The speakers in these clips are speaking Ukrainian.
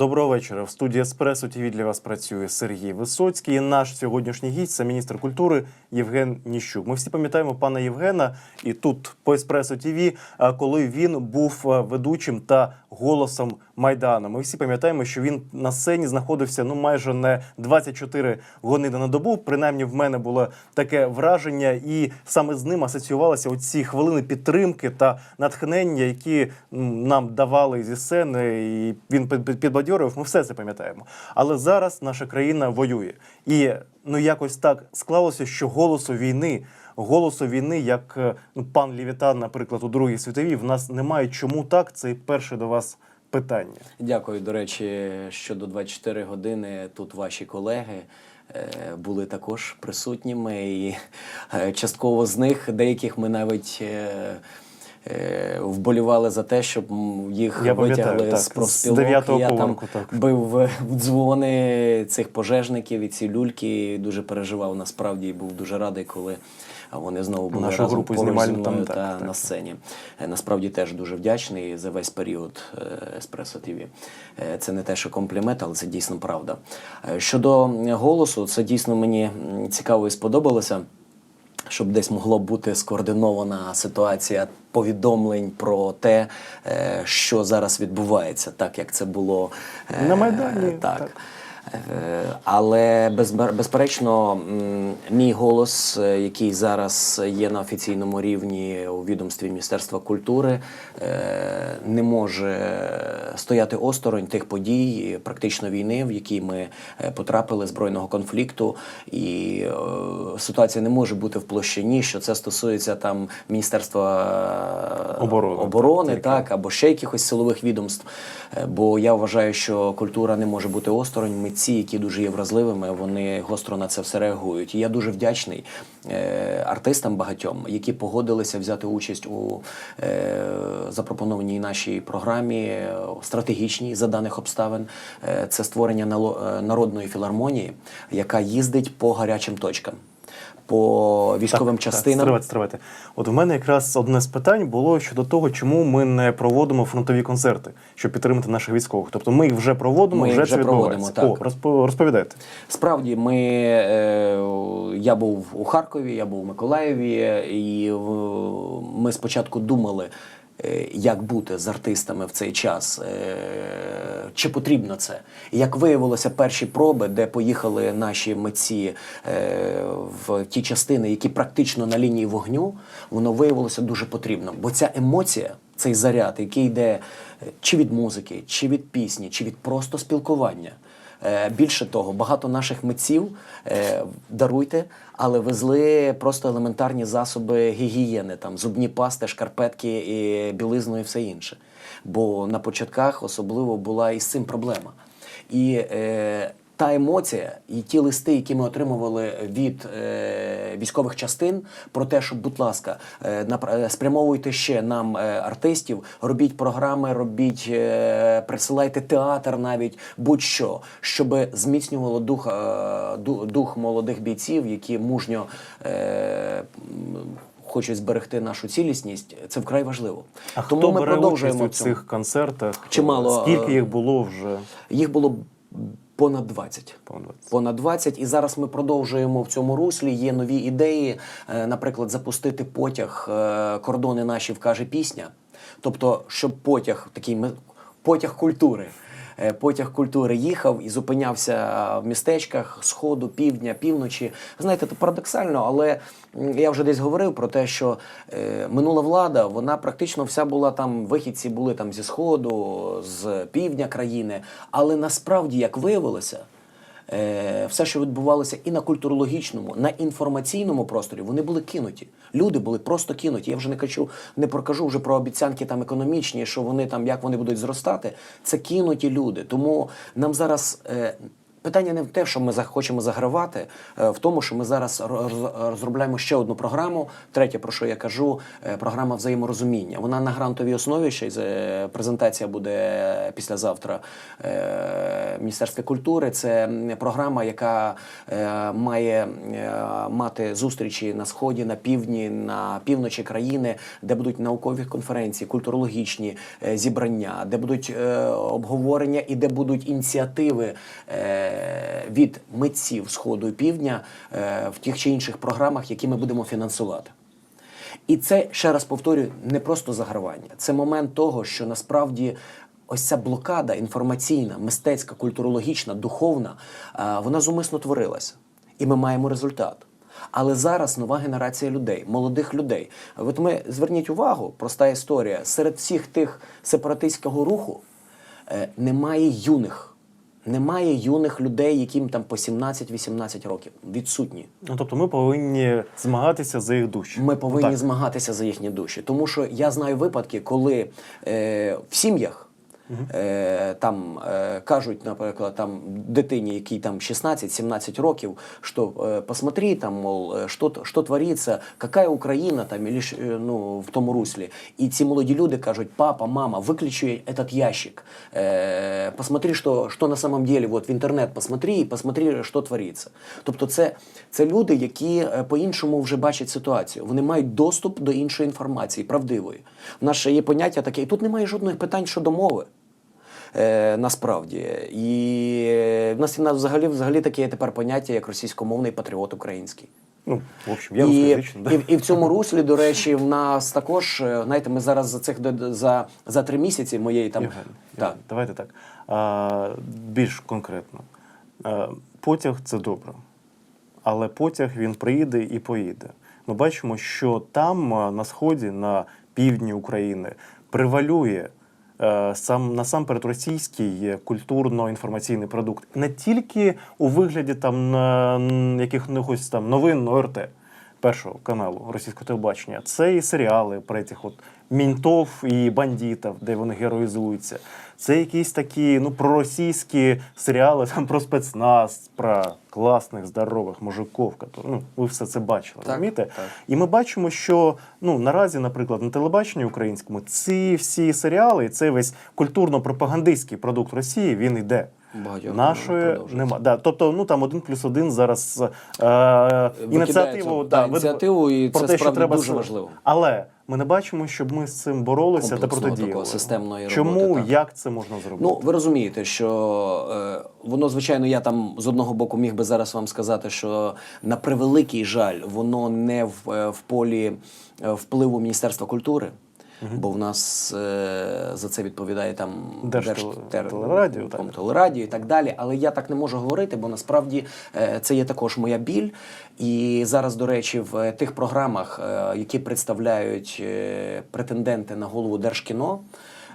Доброго вечора. В студії Еспресо ТВ для вас працює Сергій Висоцький. І наш сьогоднішній гість це міністр культури Євген Ніщук. Ми всі пам'ятаємо пана Євгена, і тут по Еспресо ТВ, коли він був ведучим та голосом Майдану. Ми всі пам'ятаємо, що він на сцені знаходився ну майже не 24 години на добу. Принаймні, в мене було таке враження, і саме з ним асоціювалися оці хвилини підтримки та натхнення, які нам давали зі сцени, і він під- під- Ми все це пам'ятаємо. Але зараз наша країна воює, і ну якось так склалося, що голосу війни. Голосу війни, як е, ну, пан Лівітан, наприклад, у Другій світовій, в нас немає. Чому так? Це перше до вас питання. Дякую. До речі, що до 24 години тут ваші колеги. е, Були також присутніми, і е, частково з них деяких ми навіть вболівали за те, щоб їх Я витягли так, з з профспілок. дев'ятого Я там так. бив е, в дзвони цих пожежників і ці люльки. Дуже переживав насправді і був дуже радий, коли вони знову були Нашу разом групу мною там, та так, так. на сцені. Е, Насправді теж дуже вдячний за весь період е, Еспресо ТВ. Це не те, що комплімент, але це дійсно правда. Е, Щодо голосу, це дійсно мені цікаво і сподобалося. Щоб десь могла бути скоординована ситуація повідомлень про те, е, що зараз відбувається, так як це було е, На Майдані, Так. так. Е, Але безперечно, мій голос, е, який зараз є на офіційному рівні у відомстві Міністерства культури, е, не може стояти осторонь тих подій, практично війни, в якій ми потрапили збройного конфлікту, і ситуація не може бути в площині, що це стосується там Міністерства Оборони, оборони так, так, або ще якихось силових відомств. Бо я вважаю, що культура не може бути осторонь. Митці, які дуже є вразливими, вони гостро на це все реагують. І я дуже вдячний е, артистам багатьом, які погодилися взяти участь у е, запропонованій нашій програмі е, стратегічній за даних обставин. Це створення народної філармонії, яка їздить по гарячим точкам. По військовим Так, частинам Так, стривайте, стривайте. От в мене якраз одне з питань було щодо того, чому ми не проводимо фронтові концерти, щоб підтримати наших військових. Тобто ми їх вже проводимо, Ми вже вже це відбувається. Так. О, розповідайте. Справді, ми, е, я був у Харкові, я був у Миколаєві, і ми спочатку думали, як бути з артистами в цей час, е, чи потрібно це. Як виявилося, перші проби, де поїхали наші митці е, в ті частини, які практично на лінії вогню, воно виявилося дуже потрібно. Бо ця емоція, цей заряд, який йде е, чи від музики, чи від пісні, чи від просто спілкування. Е, Більше того, багато наших митців е, даруйте, але везли просто елементарні засоби гігієни, там зубні пасти, шкарпетки, і білизну і все інше. Бо на початках особливо була із цим проблема. І е, та емоція і ті листи, які ми отримували від е, військових частин, про те, що, будь ласка, е, напра- е, спрямовуйте ще нам е, артистів, робіть програми, робіть, е, присилайте театр навіть будь-що, щоб зміцнювало дух, е, дух молодих бійців, які мужньо. Е, Хочуть зберегти нашу цілісність, це вкрай важливо. А Тому хто ми бере продовжуємо участь у цих концертах? Чимало, Скільки е, їх було вже? Їх було понад 20. Понад 20. Понад 20. І зараз ми продовжуємо в цьому руслі. Є нові ідеї, е, наприклад, запустити потяг е, кордони наші вкаже пісня. Тобто, щоб потяг, такий потяг культури. Е, Потяг культури їхав і зупинявся в містечках сходу, півдня, півночі. Знаєте, це парадоксально, але я вже десь говорив про те, що е, минула влада, вона практично вся була там, вихідці були там зі сходу, з півдня країни. Але насправді, як виявилося, е, все, що відбувалося і на культурологічному, на інформаційному просторі, вони були кинуті. Люди були просто кинуті. Я вже не кажу, не прокажу вже про обіцянки там економічні, що вони там як вони будуть зростати. Це кинуті люди. Тому нам зараз. Е, Питання не в те, що ми хочемо загравати, е, в тому, що ми зараз розробляємо ще одну програму. Третє, про що я кажу, е, програма взаєморозуміння. Вона на грантовій основі ще й з- презентація буде післязавтра е, Міністерства культури. Це програма, яка е, має е, мати зустрічі на сході, на півдні, на півночі країни, де будуть наукові конференції, культурологічні е, зібрання, де будуть е, обговорення і де будуть ініціативи е, від митців сходу і півдня е, в тих чи інших програмах, які ми будемо фінансувати. І це ще раз повторюю, не просто загравання. Це момент того, що насправді ось ця блокада інформаційна, мистецька, культурологічна, духовна, е, вона зумисно творилася. І ми маємо результат. Але зараз нова генерація людей, молодих людей. От ми зверніть увагу, проста історія. Серед всіх тих сепаратистського руху е, немає юних. Немає юних людей, яким там по 17-18 років. Відсутні. Ну тобто ми повинні змагатися за їх душі. Ми повинні Так. змагатися за їхні душі. Тому що я знаю випадки, коли е, в сім'ях е, там е, кажуть, наприклад, там дитині, якій там 16-17 років, що е, посмотри, там, мол, е, що, що твориться, яка Україна там, или, е, ну, в тому руслі. І ці молоді люди кажуть, папа, мама, виключи этот ящик, е, посмотри, що, що на самом деле, вот в інтернет посмотри і посмотри, що твориться. Тобто це, це люди, які по-іншому вже бачать ситуацію. Вони мають доступ до іншої інформації, правдивої. У нас ще є поняття таке, і тут немає жодних питань щодо мови. Е, насправді. І е, в нас в нас взагалі, взагалі таке є тепер поняття, як російськомовний патріот український. Ну, в общем, я і, да. і, і в цьому руслі, до речі, в нас також, е, знаєте, ми зараз за цих за, за три місяці моєї там. Євген, так. Євген, давайте так. А, більш конкретно. А, потяг це добре. Але потяг він приїде і поїде. Ми бачимо, що там, на сході, на півдні України, превалює е, сам насамперед російський е, культурно-інформаційний продукт. Не тільки у вигляді там на н- якихось там новин ОРТ першого каналу російського телебачення. Це і серіали про цих от мінтов і бандитів, де вони героїзуються. Це якісь такі ну проросійські серіали там про спецназ, про класних, здорових мужиків. які, Ну, ви все це бачили, Так, розумієте? так. І ми бачимо, що ну наразі, наприклад, на телебаченні українському ці всі серіали, цей весь культурно-пропагандистський продукт Росії він йде. Багатьох Нашої нема. Да, тобто, ну там один плюс один зараз е, ініціативу, да, ініціативу, і про це те, що треба дуже важливо. Але ми не бачимо, щоб ми з цим боролися та протидіяли. системної Чому роботи, так. як це можна зробити? Ну, ви розумієте, що е, воно, звичайно, я там з одного боку міг би зараз вам сказати, що на превеликий жаль, воно не в, е, в полі е, впливу Міністерства культури. Бо в нас е, за це відповідає там Держтел- Держтер- телерадіо, і так далі. Але я так не можу говорити, бо насправді е, це є також моя біль. І зараз, до речі, в е, тих програмах, е, які представляють е, претенденти на голову Держкіно,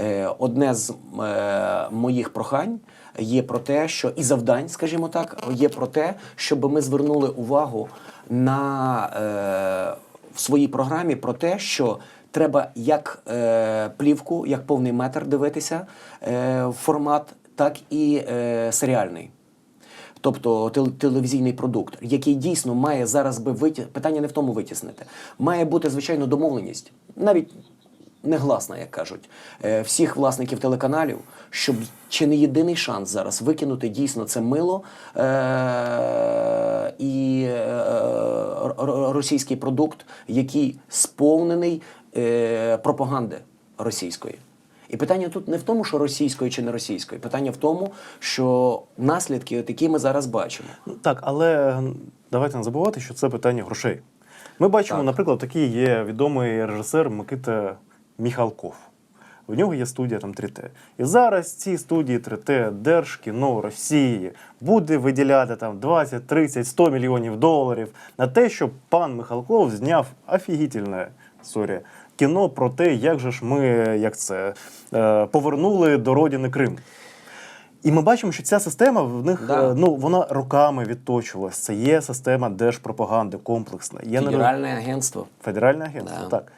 е, одне з е, моїх прохань. Є про те, що і завдань, скажімо так, є про те, щоб ми звернули увагу на е, в своїй програмі про те, що треба як е, плівку, як повний метр дивитися е, формат, так і е, серіальний. Тобто тел- телевізійний продукт, який дійсно має зараз би виті... питання не в тому витіснити. Має бути звичайно домовленість, навіть негласна, як кажуть, е, всіх власників телеканалів, щоб чи не єдиний шанс зараз викинути дійсно це мило е- і е- російський продукт, який сповнений пропаганди російської. І питання тут не в тому, що російської чи не російської. Питання в тому, що наслідки, от які ми зараз бачимо. Ну, Так, але давайте не забувати, що це питання грошей. Ми бачимо, Так. наприклад, такий є відомий режисер Микита Міхалков. У нього є студія там 3Т. І зараз ці студії 3Т Держкіно Росії буде виділяти там 20, 30, 100 мільйонів доларів на те, щоб пан Михалков зняв офігітельне сорі, кіно про те, як же ж ми як це, е, повернули до родини Крим. І ми бачимо, що ця система в них Да. е, ну вона роками відточувалась. Це є система держпропаганди комплексна. Не Федеральне агентство. Федеральне агентство. Да. Так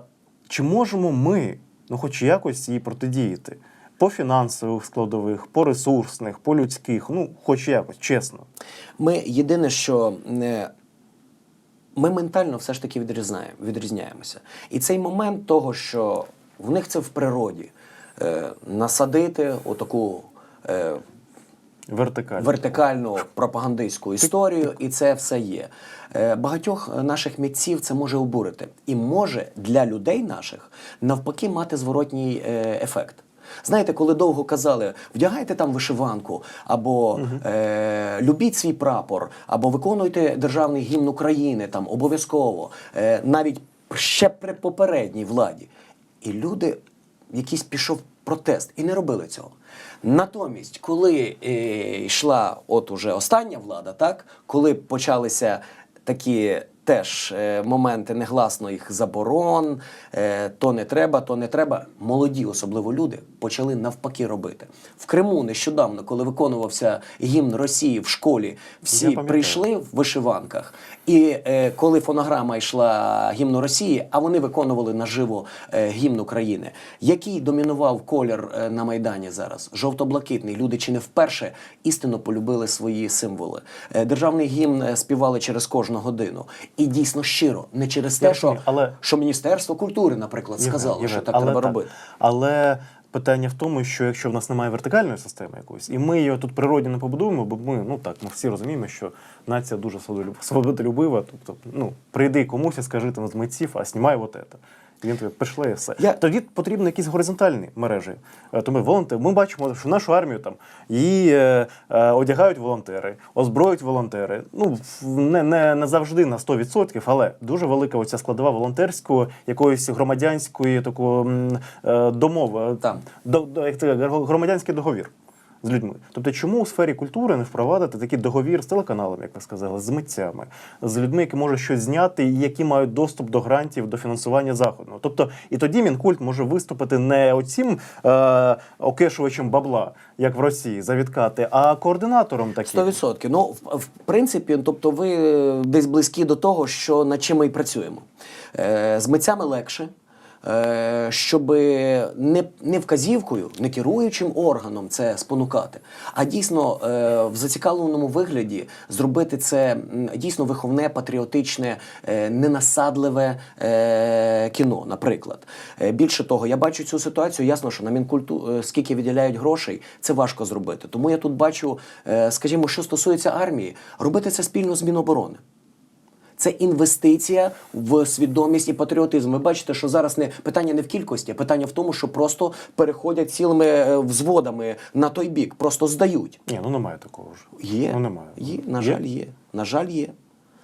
е, чи можемо ми, ну хоч якось їй протидіяти? по фінансових складових, по ресурсних, по людських, ну, хоч якось, чесно. Ми єдине, що е, ми ментально все ж таки відрізняємо, відрізняємося. І цей момент того, що в них це в природі е, насадити отаку. Е, Вертикаль. вертикальну пропагандистську історію, і це все є. Е, Багатьох наших митців це може обурити, і може для людей наших навпаки мати зворотній е, ефект. Знаєте, коли довго казали, вдягайте там вишиванку, або е, любіть свій прапор, або виконуйте державний гімн України там обов'язково, е, навіть ще при попередній владі. І люди, якийсь пішов протест, і не робили цього. Натомість, коли е, йшла от уже остання влада, так коли почалися такі теж е, моменти негласних заборон, е, то не треба, то не треба. Молоді, особливо люди, почали навпаки робити. В Криму нещодавно, коли виконувався гімн Росії в школі, всі прийшли в вишиванках. І е, коли фонограма йшла гімну Росії, а вони виконували наживо гімн України, який домінував колір на Майдані зараз? Жовто-блакитний. Люди чи не вперше істинно полюбили свої символи. Державний гімн співали через кожну годину. І дійсно щиро, не через те, що, але- що Міністерство культури, наприклад, Євген, сказало, Євген, що так але треба робити. Але питання в тому, що якщо в нас немає вертикальної системи якоїсь, і ми її тут природні не побудуємо, бо ми, ну так, ми всі розуміємо, що нація дуже свободолюб- свободолюбива. Тобто, ну, прийди комусь і скажи там з митців, а знімай от це. Він тобі пішли і все. Я- Тоді потрібні якісь горизонтальні мережі. Е, Тому волонтери, ми бачимо, що нашу армію там її е, е, одягають волонтери, озброюють волонтери. Ну не, не, не завжди на 100%, але дуже велика оця складова волонтерської, якоїсь громадянської такої е, домови. Там. До, до, як це, громадянський договір. З людьми, тобто, чому у сфері культури не впровадити такий договір з телеканалами, як ви сказали, з митцями, з людьми, які можуть щось зняти, і які мають доступ до грантів, до фінансування заходу. Тобто, і тоді мінкульт може виступити не оцім е, окешувачем бабла, як в Росії, за відкати, а координатором таким. 100%. Ну, в, в принципі, тобто ви е, десь близькі до того, що над чим ми і працюємо. Е, з митцями легше. Е, Щоб не, не вказівкою, не керуючим органом це спонукати, а дійсно е, в зацікавленому вигляді зробити це дійсно виховне, патріотичне, е, ненасадливе кіно, наприклад. Більше того, я бачу цю ситуацію. Ясно, що на мінкульту скільки виділяють грошей, це важко зробити. Тому я тут бачу, скажімо, що стосується армії, робити це спільно з Міноборони. Це інвестиція в свідомість і патріотизм. Ви бачите, що зараз не питання не в кількості, а питання в тому, що просто переходять цілими е, взводами на той бік, просто здають. Ні, ну немає такого ж. Є. Ну немає. Є, на жаль, є. На жаль, є.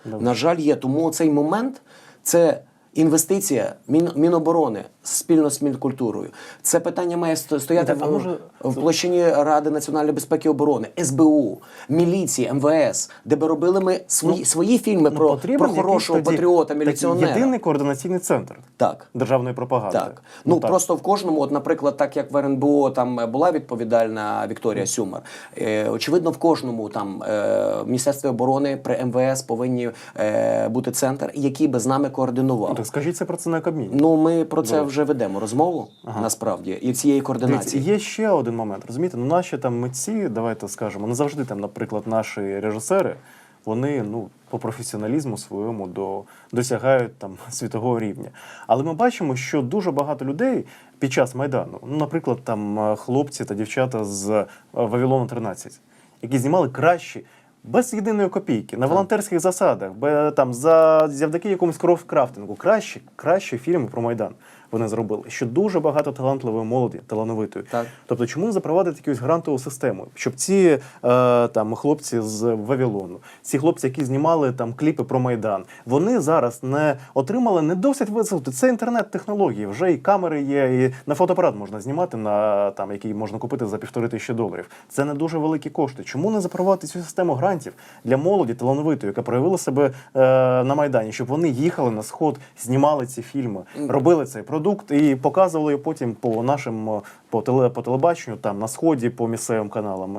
Добре. На жаль, є. Тому цей момент це інвестиція Мін, Міноборони спільно з Мінкультурою. Це питання має стояти а в, може- в площині Ради національної безпеки і оборони, СБУ, міліції, МВС, де би робили ми свої, свої фільми Ну, про, про хорошого тоді патріота, такий. Єдиний координаційний центр Так. державної пропаганди. Так. Ну, просто в кожному, от, наприклад, так як в РНБО там е, була відповідальна Вікторія Сюмар, е, очевидно, в кожному там е, Міністерстві оборони при МВС повинні е, бути центр, який би з нами координував. Так скажіть це про це на Кабміні. Ну, ми про це Добре. вже ведемо розмову насправді і цієї Дивіться, координації. є ще один момент. Розумієте, ну наші там митці, давайте скажемо, не завжди там, наприклад, наші режисери, вони ну по професіоналізму своєму до досягають там світового рівня. Але ми бачимо, що дуже багато людей під час майдану, ну, наприклад, там е, хлопці та дівчата з е, Вавилону 13, які знімали кращі. Без єдиної копійки на волонтерських засадах, бе, там за завдяки якомусь крафтингу, кращі, кращі фільми про майдан вони зробили. Що дуже багато талантливої молоді, талановитої. Так. Тобто, чому не запровадити якусь грантову систему, щоб ці е, там хлопці з Вавилону, ці хлопці, які знімали там кліпи про майдан, вони зараз не отримали не досить висоти. Це інтернет-технології. Вже і камери є, і на фотоапарат можна знімати, на там який можна купити за півтори тисячі доларів. Це не дуже великі кошти. Чому не запровадити цю систему грантів для молоді талановитої, яка проявила себе е, на майдані, щоб вони їхали на сход, знімали ці фільми, робили цей продукт і показували потім по нашим е, по теле по телебаченню, там на сході, по місцевим каналам.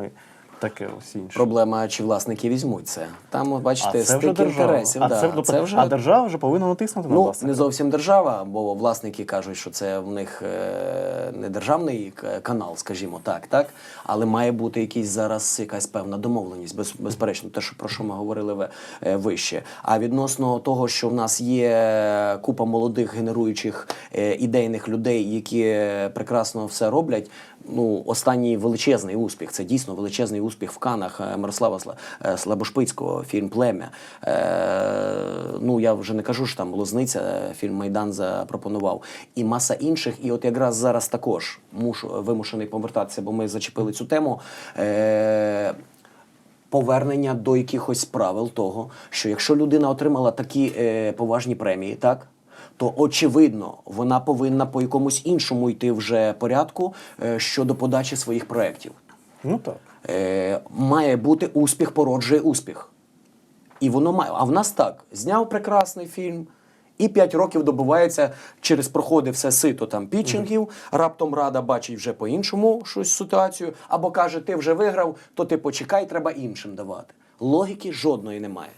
Таке ось інше. Проблема, чи власники візьмуть це. Там, от, бачите, а це стик держава. інтересів. А, да. це, це вже а держава вже повинна натиснути на Ну, власника. не зовсім держава, бо власники кажуть, що це в них е, не державний канал, скажімо так, так. Але має бути якийсь зараз якась певна домовленість, без, безперечно, те, що про що ми говорили е, вище. А відносно того, що в нас є купа молодих генеруючих е, ідейних людей, які е, прекрасно все роблять. Ну, останній величезний успіх. Це дійсно величезний успіх в Канах е, Мирослава е, Слабошпицького, фільм Плем'я. Е, ну я вже не кажу, що там Лозниця, е, фільм Майдан запропонував. І маса інших. І от якраз зараз також мушу вимушений повертатися, бо ми зачепили цю тему. Е, Повернення до якихось правил того, що якщо людина отримала такі е, поважні премії, так то очевидно вона повинна по якомусь іншому йти вже порядку е, щодо подачі своїх проєктів. Ну так. Е, має бути успіх породжує успіх. І воно має. А в нас так: зняв прекрасний фільм. І 5 років добувається через проходи все сито там пітчингів. Раптом рада бачить вже по-іншому щось ситуацію. Або каже, ти вже виграв, то ти почекай, треба іншим давати. Логіки жодної немає.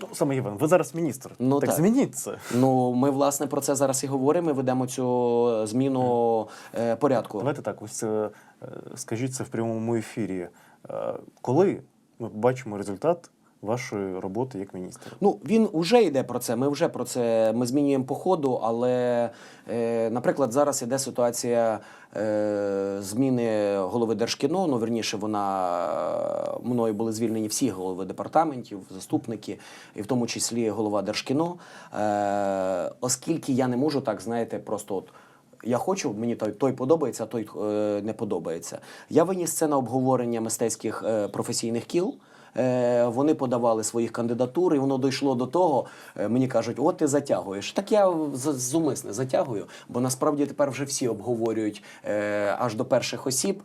Ну, саме Іван, ви зараз міністр. Ну, так, так. змініть це. Ну, ми власне про це зараз і говоримо. Ми ведемо цю зміну е, порядку. Давайте так, ось е, е, скажіть це в прямому ефірі. Е, Коли ми бачимо результат вашої роботи як міністра? Ну він вже йде про це. Ми вже про це ми змінюємо по ходу. Але, е, наприклад, зараз іде ситуація е, зміни голови Держкіно. Ну верніше, вона е, мною були звільнені всі голови департаментів, заступники, і в тому числі голова Держкіно. Е, оскільки я не можу так, знаєте, просто от. Я хочу, мені той, той подобається, а той е, не подобається. Я виніс це на обговорення мистецьких е, професійних кіл. Е, вони подавали своїх кандидатур, і воно дійшло до того. е, мені кажуть, от ти затягуєш. Так я зумисне затягую, бо насправді тепер вже всі обговорюють е, аж до перших осіб,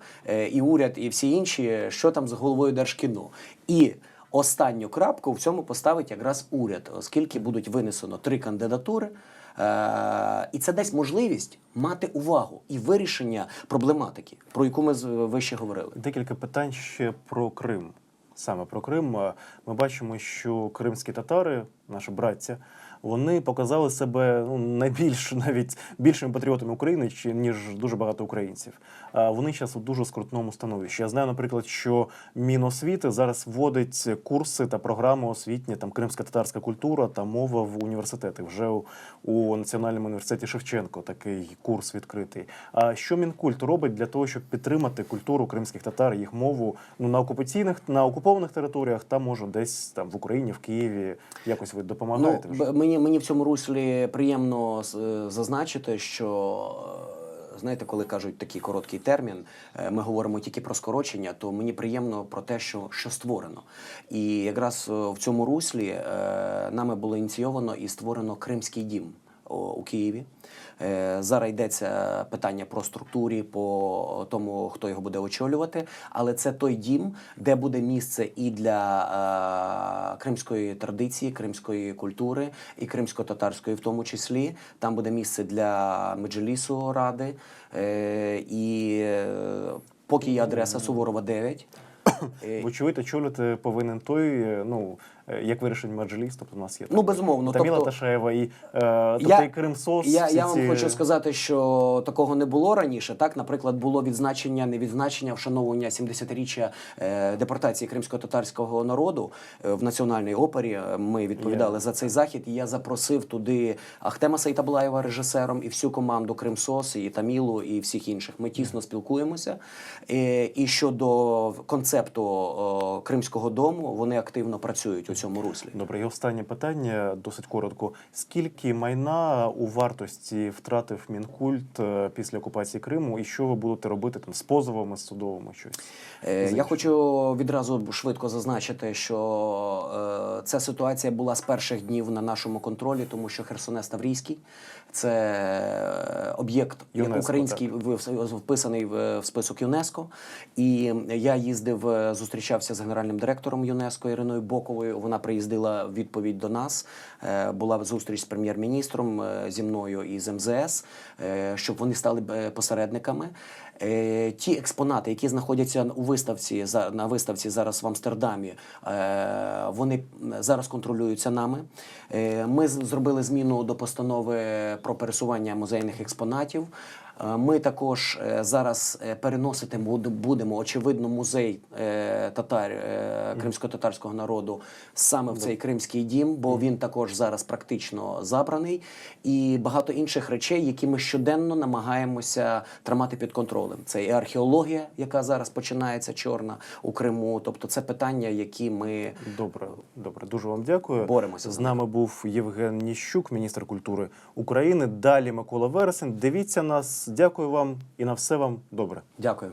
і уряд, і всі інші, що там з головою Держкіно. І останню крапку в цьому поставить якраз уряд, оскільки будуть винесено три кандидатури. І це дасть можливість мати увагу і вирішення проблематики, про яку ми вище говорили. Декілька питань ще про Крим. Саме про Крим. Е, Ми бачимо, що кримські татари, наші браття, вони показали себе ну, найбільш навіть більшими патріотами України, чи- ніж дуже багато українців. А Вони зараз у дуже скрутному становищі. Я знаю, наприклад, що Міносвіти зараз вводить курси та програми освітні, там кримська татарська культура та мова в університети. Вже у, у Національному університеті Шевченко такий курс відкритий. А що Мінкульт робить для того, щоб підтримати культуру кримських татар, їх мову ну на окупаційних на окупованих територіях, та може десь там в Україні, в Києві якось ви допомагаєте? Ну, вже? б- мені, мені в цьому руслі приємно е, зазначити, що. е, Знаєте, коли кажуть такий короткий термін, е, ми говоримо тільки про скорочення, то мені приємно про те, що, що створено. І якраз в цьому руслі нами було ініційовано і створено Кримський дім у Києві. Е, Зараз йдеться питання про структурі, по тому, хто його буде очолювати. Але це той дім, де буде місце і для е, кримської традиції, кримської культури, і кримсько-татарської, в тому числі. Там буде місце для меджелісу ради. Е, і поки є адреса Суворова 9. е, Вочевидь, очолювати повинен той, ну як вирішить Меджліс, тобто у нас є Ну, там безумовно, Таміла тобто- Ташева і е, тобто і Крим Сос. Я, я вам ці- хочу сказати, що такого не було раніше. Так, наприклад, було відзначення, не відзначення, вшановування 70-річчя е, депортації кримсько-татарського народу е, в національній опері. Е, Ми відповідали Є. за цей захід. І я запросив туди Ахтема Сейтаблаєва режисером і всю команду Кримсос, і Тамілу, і всіх інших. Ми тісно спілкуємося. Е, і щодо концепту о, Кримського дому, вони активно працюють цьому руслі. Добре, і останнє питання досить коротко. Скільки майна у вартості втратив Мінкульт е, після окупації Криму, і що ви будете робити там з позовами, з судовими щось? Е, Я хочу відразу швидко зазначити, що е, ця ситуація була з перших днів на нашому контролі, тому що Херсонес Таврійський це е, об'єкт український вписаний в в список ЮНЕСКО. І я їздив, е, зустрічався з генеральним директором ЮНЕСКО Іриною Боковою. Вона приїздила в відповідь до нас. Е, Була зустріч з прем'єр-міністром е, зі мною і з МЗС, е, щоб вони стали посередниками. Ті експонати, які знаходяться у виставці на виставці зараз в Амстердамі, вони зараз контролюються нами. Ми зробили зміну до постанови про пересування музейних експонатів. Е, Ми також е, зараз е, переносити будемо очевидно музей татар кримсько-татарського народу саме в цей кримський дім, бо він також зараз практично забраний, і багато інших речей, які ми щоденно намагаємося тримати під контролем. Це і археологія, яка зараз починається чорна у Криму. Тобто, це питання, які ми Добре, добре, дуже вам дякую. Боремося З нами був Євген Ніщук, міністр культури України. Далі Микола Вересень. Дивіться нас. Дякую вам і на все вам добре. дякую.